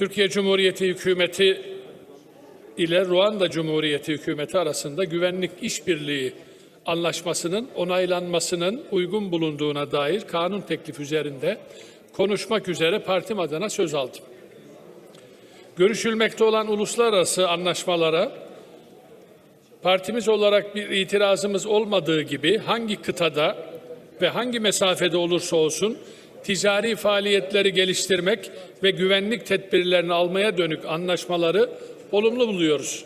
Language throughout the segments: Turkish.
Türkiye Cumhuriyeti hükümeti ile Ruanda Cumhuriyeti hükümeti arasında güvenlik işbirliği anlaşmasının onaylanmasının uygun bulunduğuna dair kanun teklifi üzerinde konuşmak üzere partim adına söz aldım. Görüşülmekte olan uluslararası anlaşmalara partimiz olarak bir itirazımız olmadığı gibi hangi kıtada ve hangi mesafede olursa olsun ticari faaliyetleri geliştirmek ve güvenlik tedbirlerini almaya dönük anlaşmaları olumlu buluyoruz.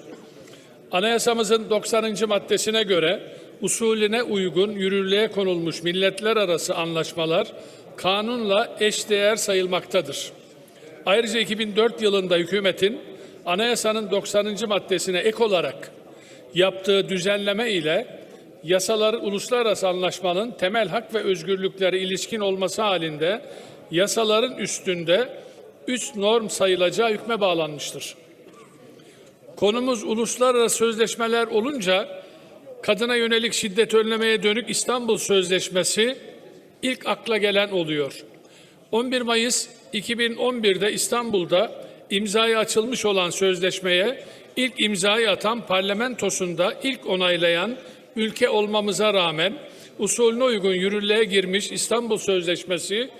Anayasamızın 90. maddesine göre usulüne uygun yürürlüğe konulmuş milletler arası anlaşmalar kanunla eşdeğer sayılmaktadır. Ayrıca 2004 yılında hükümetin anayasanın 90. maddesine ek olarak yaptığı düzenleme ile yasalar uluslararası anlaşmanın temel hak ve özgürlüklere ilişkin olması halinde yasaların üstünde üst norm sayılacağı hükme bağlanmıştır. Konumuz uluslararası sözleşmeler olunca kadına yönelik şiddet önlemeye dönük İstanbul Sözleşmesi ilk akla gelen oluyor. 11 Mayıs 2011'de İstanbul'da imzaya açılmış olan sözleşmeye ilk imzayı atan parlamentosunda ilk onaylayan ülke olmamıza rağmen usulüne uygun yürürlüğe girmiş İstanbul Sözleşmesi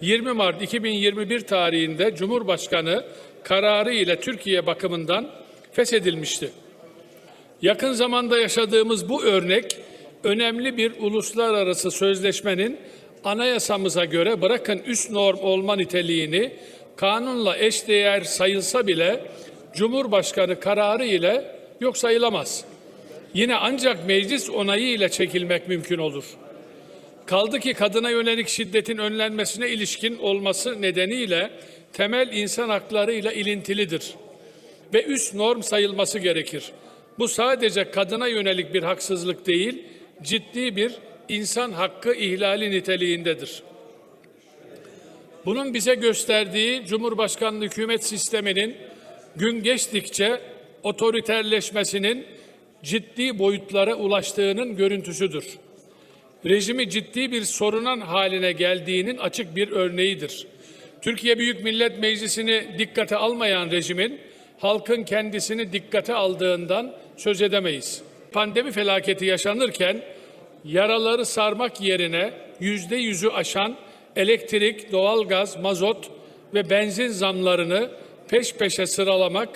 20 Mart 2021 tarihinde Cumhurbaşkanı kararı ile Türkiye bakımından feshedilmişti. Yakın zamanda yaşadığımız bu örnek önemli bir uluslararası sözleşmenin anayasamıza göre bırakın üst norm olma niteliğini kanunla eşdeğer sayılsa bile Cumhurbaşkanı kararı ile yok sayılamaz. Yine ancak meclis onayı ile çekilmek mümkün olur. Kaldı ki kadına yönelik şiddetin önlenmesine ilişkin olması nedeniyle temel insan hakları ile ilintilidir ve üst norm sayılması gerekir. Bu sadece kadına yönelik bir haksızlık değil, ciddi bir insan hakkı ihlali niteliğindedir. Bunun bize gösterdiği Cumhurbaşkanlığı hükümet sisteminin gün geçtikçe otoriterleşmesinin ciddi boyutlara ulaştığının görüntüsüdür. Rejimi ciddi bir sorunan haline geldiğinin açık bir örneğidir. Türkiye Büyük Millet Meclisi'ni dikkate almayan rejimin halkın kendisini dikkate aldığından söz edemeyiz. Pandemi felaketi yaşanırken yaraları sarmak yerine yüzde yüzü aşan elektrik, doğalgaz, mazot ve benzin zamlarını peş peşe sıralamak,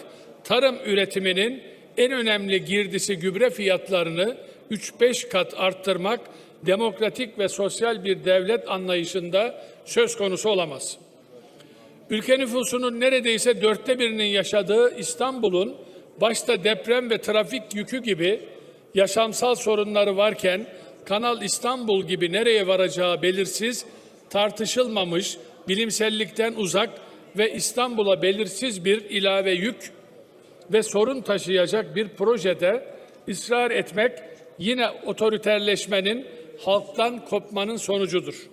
tarım üretiminin en önemli girdisi gübre fiyatlarını 3-5 kat arttırmak demokratik ve sosyal bir devlet anlayışında söz konusu olamaz. Ülke nüfusunun neredeyse dörtte birinin yaşadığı İstanbul'un başta deprem ve trafik yükü gibi yaşamsal sorunları varken Kanal İstanbul gibi nereye varacağı belirsiz, tartışılmamış, bilimsellikten uzak ve İstanbul'a belirsiz bir ilave yük ve sorun taşıyacak bir projede ısrar etmek yine otoriterleşmenin halktan kopmanın sonucudur.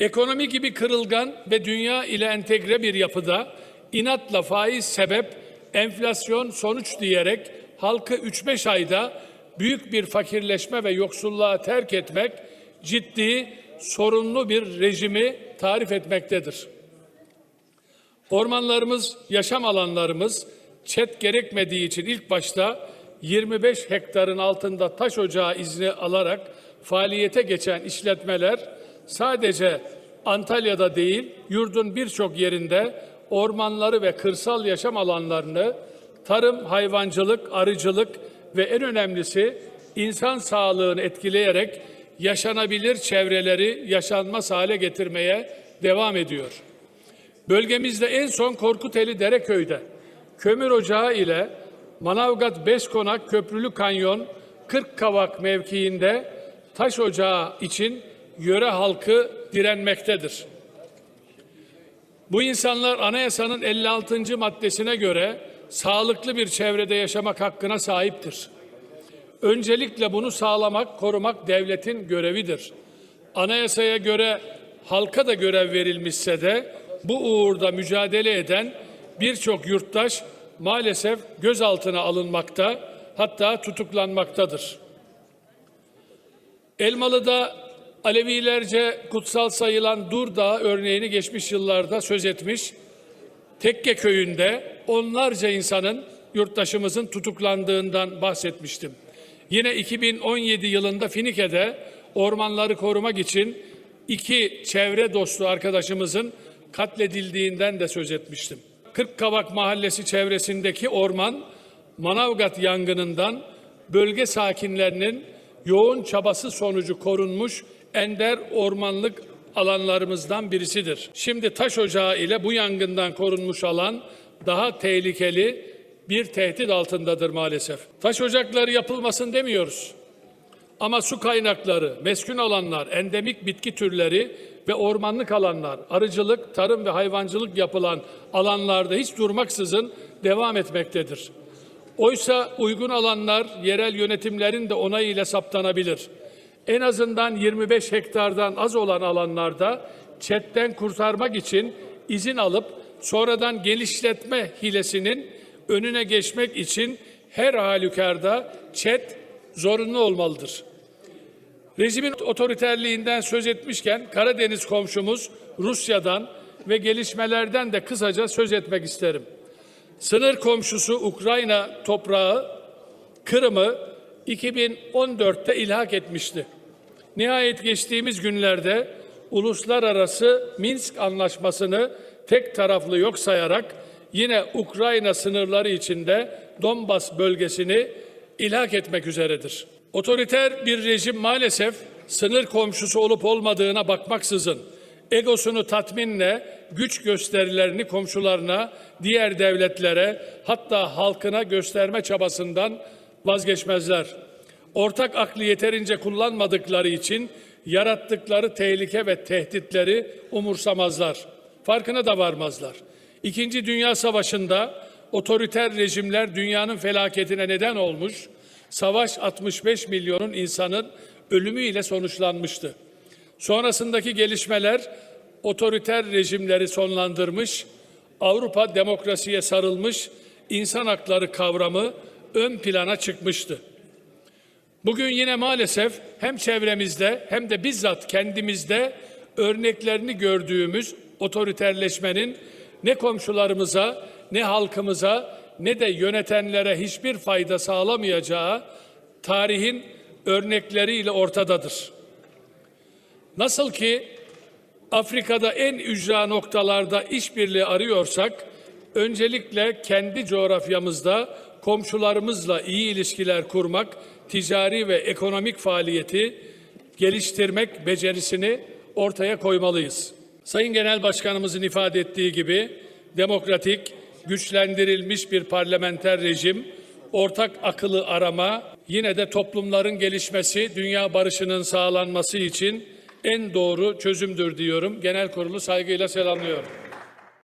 Ekonomi gibi kırılgan ve dünya ile entegre bir yapıda inatla faiz sebep, enflasyon sonuç diyerek halkı 3-5 ayda büyük bir fakirleşme ve yoksulluğa terk etmek ciddi, sorunlu bir rejimi tarif etmektedir. Ormanlarımız, yaşam alanlarımız çet gerekmediği için ilk başta 25 hektarın altında taş ocağı izni alarak faaliyete geçen işletmeler sadece Antalya'da değil, yurdun birçok yerinde ormanları ve kırsal yaşam alanlarını tarım, hayvancılık, arıcılık ve en önemlisi insan sağlığını etkileyerek yaşanabilir çevreleri yaşanmaz hale getirmeye devam ediyor. Bölgemizde en son Korkuteli Dereköy'de kömür ocağı ile Manavgat Beskonak Köprülü Kanyon 40 Kavak mevkiinde taş ocağı için yöre halkı direnmektedir. Bu insanlar anayasanın 56. maddesine göre sağlıklı bir çevrede yaşamak hakkına sahiptir. Öncelikle bunu sağlamak, korumak devletin görevidir. Anayasaya göre halka da görev verilmişse de bu uğurda mücadele eden birçok yurttaş maalesef gözaltına alınmakta, hatta tutuklanmaktadır. Elmalı'da Alevilerce kutsal sayılan Dur örneğini geçmiş yıllarda söz etmiş, Tekke köyünde onlarca insanın yurttaşımızın tutuklandığından bahsetmiştim. Yine 2017 yılında Finike'de ormanları korumak için iki çevre dostu arkadaşımızın katledildiğinden de söz etmiştim. Kırkkavak Mahallesi çevresindeki orman Manavgat yangınından bölge sakinlerinin yoğun çabası sonucu korunmuş ender ormanlık alanlarımızdan birisidir. Şimdi taş ocağı ile bu yangından korunmuş alan daha tehlikeli bir tehdit altındadır maalesef. Taş ocakları yapılmasın demiyoruz. Ama su kaynakları, meskun alanlar, endemik bitki türleri ve ormanlık alanlar, arıcılık, tarım ve hayvancılık yapılan alanlarda hiç durmaksızın devam etmektedir. Oysa uygun alanlar yerel yönetimlerin de onayıyla saptanabilir. En azından 25 hektardan az olan alanlarda çetten kurtarmak için izin alıp sonradan genişletme hilesinin önüne geçmek için her halükarda çet zorunlu olmalıdır. Rejimin otoriterliğinden söz etmişken Karadeniz komşumuz Rusya'dan ve gelişmelerden de kısaca söz etmek isterim. Sınır komşusu Ukrayna toprağı Kırım'ı 2014'te ilhak etmişti. Nihayet geçtiğimiz günlerde uluslararası Minsk anlaşmasını tek taraflı yok sayarak yine Ukrayna sınırları içinde Donbas bölgesini ilhak etmek üzeredir. Otoriter bir rejim maalesef sınır komşusu olup olmadığına bakmaksızın egosunu tatminle güç gösterilerini komşularına, diğer devletlere hatta halkına gösterme çabasından vazgeçmezler. Ortak aklı yeterince kullanmadıkları için yarattıkları tehlike ve tehditleri umursamazlar. Farkına da varmazlar. İkinci Dünya Savaşı'nda otoriter rejimler dünyanın felaketine neden olmuş, savaş 65 milyonun insanın ölümüyle sonuçlanmıştı. Sonrasındaki gelişmeler otoriter rejimleri sonlandırmış, Avrupa demokrasiye sarılmış, insan hakları kavramı ön plana çıkmıştı. Bugün yine maalesef hem çevremizde hem de bizzat kendimizde örneklerini gördüğümüz otoriterleşmenin ne komşularımıza, ne halkımıza, ne de yönetenlere hiçbir fayda sağlamayacağı tarihin örnekleriyle ortadadır. Nasıl ki Afrika'da en ücra noktalarda işbirliği arıyorsak, öncelikle kendi coğrafyamızda komşularımızla iyi ilişkiler kurmak, ticari ve ekonomik faaliyeti geliştirmek becerisini ortaya koymalıyız. Sayın Genel Başkanımızın ifade ettiği gibi demokratik, güçlendirilmiş bir parlamenter rejim, ortak akıllı arama, yine de toplumların gelişmesi, dünya barışının sağlanması için en doğru çözümdür diyorum. Genel kurulu saygıyla selamlıyorum.